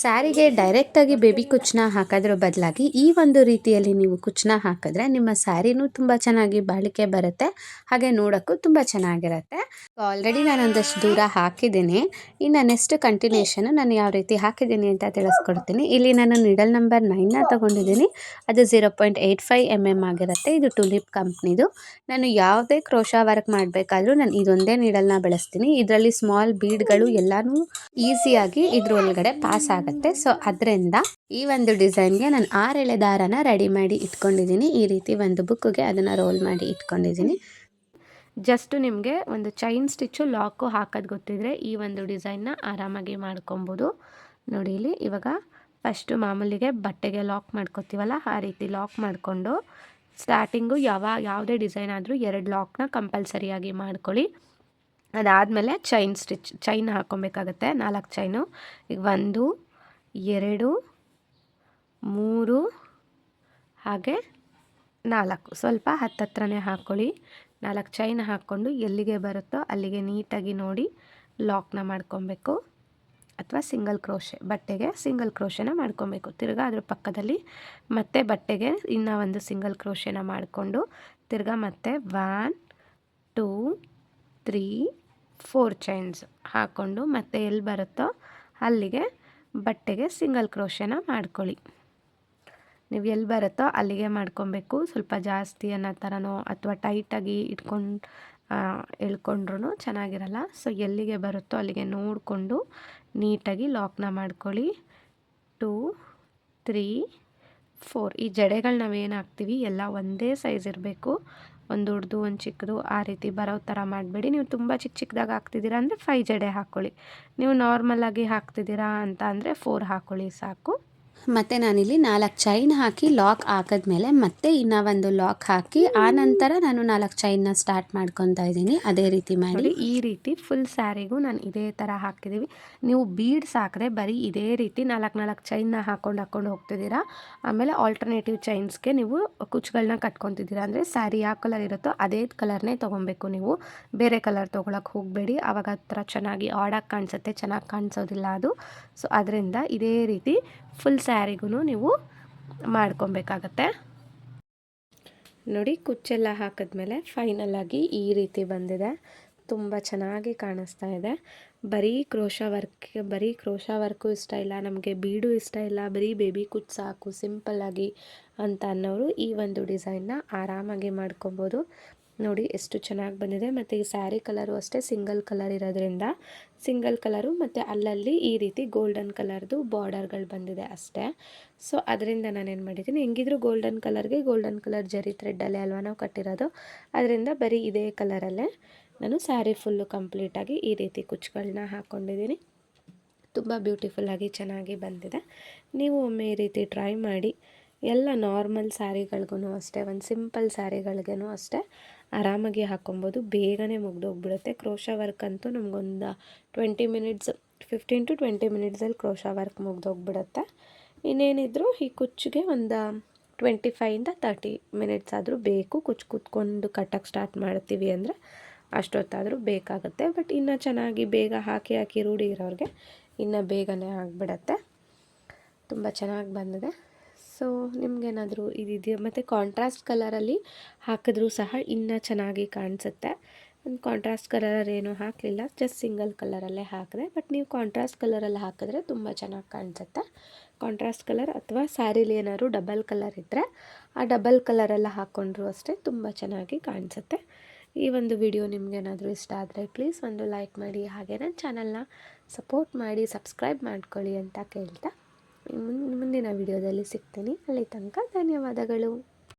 ಸ್ಯಾರಿಗೆ ಡೈರೆಕ್ಟಾಗಿ ಬೇಬಿ ಕುಚ್ಚನ್ನ ಹಾಕೋದ್ರ ಬದಲಾಗಿ ಈ ಒಂದು ರೀತಿಯಲ್ಲಿ ನೀವು ಕುಚ್ಚನ್ನ ಹಾಕಿದ್ರೆ ನಿಮ್ಮ ಸ್ಯಾರಿನೂ ತುಂಬ ಚೆನ್ನಾಗಿ ಬಾಳಿಕೆ ಬರುತ್ತೆ. ಹಾಗೆ ನೋಡೋಕ್ಕೂ ತುಂಬ ಚೆನ್ನಾಗಿರುತ್ತೆ. ಆಲ್ರೆಡಿ ನಾನು ಒಂದಷ್ಟು ದೂರ ಹಾಕಿದ್ದೀನಿ. ಇನ್ನು ನೆಕ್ಸ್ಟ್ ಕಂಟಿನ್ಯೂಷನ್ ನಾನು ಯಾವ ರೀತಿ ಹಾಕಿದ್ದೀನಿ ಅಂತ ತಿಳಿಸ್ಕೊಡ್ತೀನಿ. ಇಲ್ಲಿ ನಾನು ನಿಡಲ್ ನಂಬರ್ ನೈನ್ನ ತೊಗೊಂಡಿದ್ದೀನಿ. ಅದು zero point eight five M M ಆಗಿರುತ್ತೆ. ಇದು ಟುಲಿಪ್ ಕಂಪ್ನಿದು ನಾನು ಯಾವುದೇ ಕ್ರೋಶಾ ವರ್ಕ್ ಮಾಡಬೇಕಾದ್ರೂ ನಾನು ಇದೊಂದೇ ನೀಡಲ್ನ ಬಳಸ್ತೀನಿ. ಇದರಲ್ಲಿ ಸ್ಮಾಲ್ ಬೀಡ್ಗಳು ಎಲ್ಲನೂ ಈಸಿಯಾಗಿ ಇದ್ರ ಒಳಗಡೆ ಪಾಸ್ ಆಗುತ್ತೆ. ಸೊ ಅದರಿಂದ ಈ ಒಂದು ಡಿಸೈನ್ಗೆ ನಾನು ಆರು ಎಳೆ ದಾರನ ರೆಡಿ ಮಾಡಿ ಇಟ್ಕೊಂಡಿದ್ದೀನಿ. ಈ ರೀತಿ ಒಂದು ಬುಕ್ಗೆ ಅದನ್ನು ರೋಲ್ ಮಾಡಿ ಇಟ್ಕೊಂಡಿದ್ದೀನಿ. ಜಸ್ಟ್ ನಿಮಗೆ ಒಂದು ಚೈನ್ ಸ್ಟಿಚ್ಚು ಲಾಕು ಹಾಕೋದು ಗೊತ್ತಿದ್ರೆ ಈ ಒಂದು ಡಿಸೈನ್ನ ಆರಾಮಾಗಿ ಮಾಡ್ಕೊಬೋದು. ನೋಡಿ ಇಲ್ಲಿ, ಇವಾಗ ಫಸ್ಟು ಮಾಮೂಲಿಗೆ ಬಟ್ಟೆಗೆ ಲಾಕ್ ಮಾಡ್ಕೊತೀವಲ್ಲ, ಆ ರೀತಿ ಲಾಕ್ ಮಾಡಿಕೊಂಡು ಸ್ಟಾರ್ಟಿಂಗು ಯಾವ, ಯಾವುದೇ ಡಿಸೈನ್ ಆದರೂ ಎರಡು ಲಾಕ್ನ ಕಂಪಲ್ಸರಿಯಾಗಿ ಮಾಡ್ಕೊಳ್ಳಿ. ಅದಾದಮೇಲೆ ಚೈನ್ ಸ್ಟಿಚ್ ಚೈನ್ ಹಾಕ್ಕೊಬೇಕಾಗತ್ತೆ ನಾಲ್ಕು ಚೈನು ಈಗ ಒಂದು ಎರಡು, ಮೂರು, ಹಾಗೆ ನಾಲ್ಕು. ಸ್ವಲ್ಪ ಹತ್ತತ್ರನೇ ಹಾಕ್ಕೊಳ್ಳಿ ನಾಲ್ಕು ಚೈನ್ ಹಾಕ್ಕೊಂಡು ಎಲ್ಲಿಗೆ ಬರುತ್ತೋ ಅಲ್ಲಿಗೆ ನೀಟಾಗಿ ನೋಡಿ ಲಾಕ್ನ ಮಾಡ್ಕೊಬೇಕು. ಅಥವಾ ಸಿಂಗಲ್ ಕ್ರೋಶೆ, ಬಟ್ಟೆಗೆ ಸಿಂಗಲ್ ಕ್ರೋಶೆನ ಮಾಡ್ಕೊಬೇಕು. ತಿರ್ಗಾ ಅದ್ರ ಪಕ್ಕದಲ್ಲಿ ಮತ್ತೆ ಬಟ್ಟೆಗೆ ಇನ್ನೂ ಒಂದು ಸಿಂಗಲ್ ಕ್ರೋಶೆನ ಮಾಡಿಕೊಂಡು ತಿರ್ಗಾ ಮತ್ತೆ one, two, three, four chains ಹಾಕ್ಕೊಂಡು ಮತ್ತೆ ಎಲ್ಲಿ ಬರುತ್ತೋ ಅಲ್ಲಿಗೆ ಬಟ್ಟೆಗೆ ಸಿಂಗಲ್ ಕ್ರೋಷನ ಮಾಡ್ಕೊಳ್ಳಿ. ನೀವು ಎಲ್ಲಿ ಬರುತ್ತೋ ಅಲ್ಲಿಗೆ ಮಾಡ್ಕೊಬೇಕು. ಸ್ವಲ್ಪ ಜಾಸ್ತಿ ಅನ್ನೋ ಥರನೋ ಅಥವಾ ಟೈಟಾಗಿ ಇಟ್ಕೊಂಡು ಎಳ್ಕೊಂಡ್ರೂ ಚೆನ್ನಾಗಿರಲ್ಲ. ಸೊ, ಎಲ್ಲಿಗೆ ಬರುತ್ತೋ ಅಲ್ಲಿಗೆ ನೋಡಿಕೊಂಡು ನೀಟಾಗಿ ಲಾಕ್ನ ಮಾಡ್ಕೊಳ್ಳಿ. Two, three, four. ಈ ಜಡೆಗಳು ನಾವೇನು ಹಾಕ್ತೀವಿ ಎಲ್ಲ ಒಂದೇ ಸೈಜ್ ಇರಬೇಕು. ಒಂದು ದೊಡ್ಡದು, ಒಂದು ಚಿಕ್ಕದು, ಆ ರೀತಿ ಬರೋ ಥರ ಮಾಡಬೇಡಿ. ನೀವು ತುಂಬ ಚಿಕ್ಕ ಚಿಕ್ಕದಾಗಿ ಹಾಕ್ತಿದ್ದೀರಾ ಅಂದರೆ ಫೈ ಜಡೆ ಹಾಕ್ಕೊಳ್ಳಿ ನೀವು ನಾರ್ಮಲ್ಲಾಗಿ ಹಾಕ್ತಿದ್ದೀರಾ ಅಂತ ಅಂದರೆ ಫೋರ್ ಹಾಕ್ಕೊಳ್ಳಿ ಸಾಕು. ಮತ್ತು ನಾನಿಲ್ಲಿ ನಾಲ್ಕು ಚೈನ್ ಹಾಕಿ ಲಾಕ್ ಹಾಕಿದ್ಮೇಲೆ ಮತ್ತೆ ಇನ್ನೂ ಒಂದು ಲಾಕ್ ಹಾಕಿ ಆ ನಂತರ ನಾನು ನಾಲ್ಕು ಚೈನ್ನ ಸ್ಟಾರ್ಟ್ ಮಾಡ್ಕೊತಾ ಇದ್ದೀನಿ. ಅದೇ ರೀತಿ ಮಾಡಿ. ಈ ರೀತಿ ಫುಲ್ ಸ್ಯಾರಿಗೂ ನಾನು ಇದೇ ಥರ ಹಾಕಿದ್ದೀವಿ ನೀವು ಬೀಡ್ಸ್ ಹಾಕಿದ್ರೆ ಬರೀ ಇದೇ ರೀತಿ ನಾಲ್ಕು ನಾಲ್ಕು ಚೈನ್ನ ಹಾಕೊಂಡು ಹಾಕ್ಕೊಂಡು ಹೋಗ್ತಿದ್ದೀರಾ. ಆಮೇಲೆ ಆಲ್ಟರ್ನೇಟಿವ್ ಚೈನ್ಸ್ಗೆ ನೀವು ಕುಚ್ಚುಗಳನ್ನ ಕಟ್ಕೊತಿದ್ದೀರಾ. ಅಂದರೆ ಸ್ಯಾರಿ ಯಾವ ಕಲರ್ ಇರುತ್ತೋ ಅದೇ ಕಲರ್ನೇ ತೊಗೊಬೇಕು ನೀವು. ಬೇರೆ ಕಲರ್ ತೊಗೊಳಕ್ಕೆ ಹೋಗಬೇಡಿ. ಆವಾಗ ಹತ್ರ ಚೆನ್ನಾಗಿ ಆಡಾಗಿ ಕಾಣಿಸುತ್ತೆ, ಚೆನ್ನಾಗಿ ಕಾಣಿಸೋದಿಲ್ಲ ಅದು. ಸೊ ಅದರಿಂದ ಇದೇ ರೀತಿ ಫುಲ್ ಸ್ಯಾರಿಗೂ ನೀವು ಮಾಡ್ಕೊಬೇಕಾಗತ್ತೆ. ನೋಡಿ, ಕುಚ್ಚೆಲ್ಲ ಹಾಕಿದ್ಮೇಲೆ ಫೈನಲಾಗಿ ಈ ರೀತಿ ಬಂದಿದೆ. ತುಂಬ ಚೆನ್ನಾಗಿ ಕಾಣಿಸ್ತಾ ಇದೆ. ಬರೀ ಕ್ರೋಶ ವರ್ಕ್, ಬರೀ ಕ್ರೋಶ ವರ್ಕು ಇಷ್ಟ ಇಲ್ಲ, ನಮಗೆ ಬೀಡು ಇಷ್ಟ ಇಲ್ಲ, ಬರೀ ಬೇಬಿ ಕುಚ್ಚು ಸಾಕು ಸಿಂಪಲ್ಲಾಗಿ ಅಂತ ಅನ್ನೋರು ಈ ಒಂದು ಡಿಸೈನ್ನ ಆರಾಮಾಗಿ ಮಾಡ್ಕೊಬೋದು. ನೋಡಿ ಎಷ್ಟು ಚೆನ್ನಾಗಿ ಬಂದಿದೆ. ಮತ್ತು ಈ ಸ್ಯಾರಿ ಕಲರು ಅಷ್ಟೇ ಸಿಂಗಲ್ ಕಲರ್ ಇರೋದ್ರಿಂದ ಸಿಂಗಲ್ ಕಲರು ಮತ್ತು ಅಲ್ಲಲ್ಲಿ ಈ ರೀತಿ ಗೋಲ್ಡನ್ ಕಲರ್ದು ಬಾರ್ಡರ್ಗಳು ಬಂದಿದೆ ಅಷ್ಟೇ. ಸೊ, ಅದರಿಂದ ನಾನೇನು ಮಾಡಿದ್ದೀನಿ, ಹೆಂಗಿದ್ರು ಗೋಲ್ಡನ್ ಕಲರ್ಗೆ ಗೋಲ್ಡನ್ ಕಲರ್ ಜರಿ ಥ್ರೆಡ್ಡಲ್ಲೇ ಅಲ್ವಾ ನಾವು ಕಟ್ಟಿರೋದು, ಅದರಿಂದ ಬರೀ ಇದೇ ಕಲರಲ್ಲೇ ನಾನು ಸ್ಯಾರಿ ಫುಲ್ಲು ಕಂಪ್ಲೀಟಾಗಿ ಈ ರೀತಿ ಕುಚ್ಚುಗಳನ್ನ ಹಾಕ್ಕೊಂಡಿದ್ದೀನಿ ತುಂಬ ಬ್ಯೂಟಿಫುಲ್ಲಾಗಿ ಚೆನ್ನಾಗಿ ಬಂದಿದೆ. ನೀವು ಒಮ್ಮೆ ಈ ರೀತಿ ಟ್ರೈ ಮಾಡಿ ಎಲ್ಲ ನಾರ್ಮಲ್ ಸ್ಯಾರಿಗಳಿಗೂ ಅಷ್ಟೇ, ಒಂದು ಸಿಂಪಲ್ ಸ್ಯಾರಿಗಳಿಗೂ ಅಷ್ಟೇ ಆರಾಮಾಗಿ ಹಾಕ್ಕೊಬೋದು ಬೇಗನೆ ಮುಗ್ದೋಗ್ಬಿಡುತ್ತೆ. ಕ್ರೋಶ ವರ್ಕ್ ಅಂತೂ ನಮಗೊಂದು twenty minutes, fifteen to twenty ಮಿನಿಟ್ಸಲ್ಲಿ crochet work ಮುಗ್ದೋಗ್ಬಿಡುತ್ತೆ. ಇನ್ನೇನಿದ್ರು ಈ ಕುಚ್ಚಿಗೆ ಒಂದು ಟ್ವೆಂಟಿ ಫೈಯಿಂದ ತರ್ಟಿ ಮಿನಿಟ್ಸ್ ಆದರೂ ಬೇಕು. ಕುಚ್ಚು ಕೂತ್ಕೊಂಡು ಕಟ್ಟಕ್ಕೆ ಸ್ಟಾರ್ಟ್ ಮಾಡ್ತೀವಿ ಅಂದರೆ ಅಷ್ಟೊತ್ತಾದರೂ ಬೇಕಾಗುತ್ತೆ. ಬಟ್ ಇನ್ನು ಚೆನ್ನಾಗಿ ಬೇಗ ಹಾಕಿ ಹಾಕಿ ರೂಢಿ ಇರೋರಿಗೆ ಇನ್ನು ಬೇಗನೆ ಆಗಿಬಿಡತ್ತೆ. ತುಂಬ ಚೆನ್ನಾಗಿ ಬಂದಿದೆ. ಸೊ ನಿಮಗೇನಾದರೂ ಇದಿದೆಯಾ? ಮತ್ತು ಕಾಂಟ್ರಾಸ್ಟ್ ಕಲರಲ್ಲಿ ಹಾಕಿದ್ರೂ ಸಹ ಇನ್ನೂ ಚೆನ್ನಾಗಿ ಕಾಣಿಸುತ್ತೆ. ಒಂದು ಕಾಂಟ್ರಾಸ್ಟ್ ಕಲರ್ ಏನೂ ಹಾಕಲಿಲ್ಲ ಜಸ್ಟ್ ಸಿಂಗಲ್ ಕಲರಲ್ಲೇ ಹಾಕಿದೆ. ಬಟ್ ನೀವು ಕಾಂಟ್ರಾಸ್ಟ್ ಕಲರಲ್ಲಿ ಹಾಕಿದ್ರೆ ತುಂಬ ಚೆನ್ನಾಗಿ ಕಾಣಿಸುತ್ತೆ. ಕಾಂಟ್ರಾಸ್ಟ್ ಕಲರ್ ಅಥವಾ ಸ್ಯಾರಿಲಿ ಏನಾದ್ರು ಡಬಲ್ ಕಲರ್ ಇದ್ದರೆ ಆ ಡಬಲ್ ಕಲರೆಲ್ಲ ಹಾಕ್ಕೊಂಡ್ರು ಅಷ್ಟೇ ತುಂಬ ಚೆನ್ನಾಗಿ ಕಾಣಿಸುತ್ತೆ. ಈ ಒಂದು ವಿಡಿಯೋ ನಿಮಗೇನಾದರೂ ಇಷ್ಟ ಆದರೆ ಪ್ಲೀಸ್ ಒಂದು ಲೈಕ್ ಮಾಡಿ, ಹಾಗೆ ನನ್ನ ಚಾನಲ್ನ ಸಪೋರ್ಟ್ ಮಾಡಿ ಸಬ್ಸ್ಕ್ರೈಬ್ ಮಾಡ್ಕೊಳ್ಳಿ ಅಂತ ಕೇಳ್ತಾ. ಮುಂದಿನ ವಿಡಿಯೋದಲ್ಲಿ ಸಿಗ್ತೀನಿ. ಅಲ್ಲಿ ತನಕ ಧನ್ಯವಾದಗಳು.